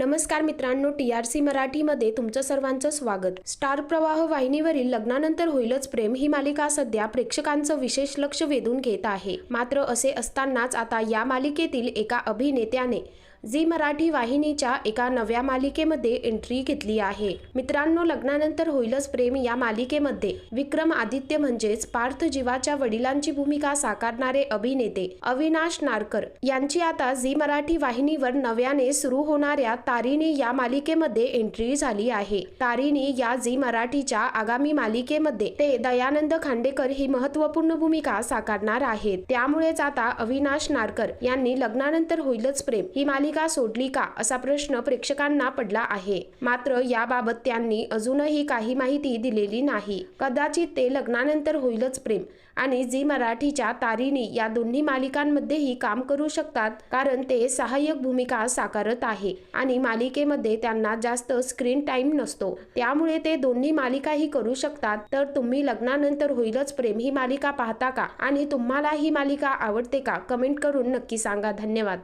नमस्कार मित्रांनो T R C मराठीमध्ये तुमचं सर्वांचं स्वागत. स्टार प्रवाह वाहिनीवरील लग्नानंतर होईलच प्रेम ही मालिका सध्या प्रेक्षकांचं विशेष लक्ष वेधून घेत आहे. मात्र असे असतानाच आता या मालिकेतील एका अभिनेत्याने झी मराठी वाहिनीच्या एका नव्या मालिकेमध्ये एंट्री घेतली आहे. मित्रांनो लग्नानंतर होईलच प्रेम या मालिकेमध्ये. विक्रम आदित्य म्हणजेच पार्थ जीवाच्या वडिलांची भूमिका साकारणारे अभिनेते अविनाश नारकर यांची आता झी मराठी वाहिनीवर नव्याने सुरू होणाऱ्या तारिणी या मालिकेमध्ये एंट्री झाली आहे. तारिणी या झी मराठीच्या आगामी मालिकेमध्ये ते दयानंद खांडेकर ही महत्त्वपूर्ण भूमिका साकारणार आहेत. त्यामुळेच आता अविनाश नारकर यांनी लग्नानंतर होईलच प्रेम ही मालिका सोडली का असा प्रश्न प्रेक्षकांना पडला आहे. मात्र याबाबत त्यांनी अजूनही काही माहिती दिलेली नाही. कदाचित ते लग्नानंतर होईलच प्रेम. आणि झी मराठीच्या तारिणी या दोन्ही मालिकांमध्येही काम करू शकतात कारण ते सहाय्यक भूमिका साकारत आहे आणि मालिकेमध्ये त्यांना जास्त स्क्रीन टाइम नसतो. त्यामुळे ते दोन्ही मालिकाही करू शकतात. तर तुम्ही लग्नानंतर होईलच प्रेम ही मालिका पाहता का? आणि तुम्हाला ही मालिका आवडते का? कमेंट करून नक्की सांगा. धन्यवाद.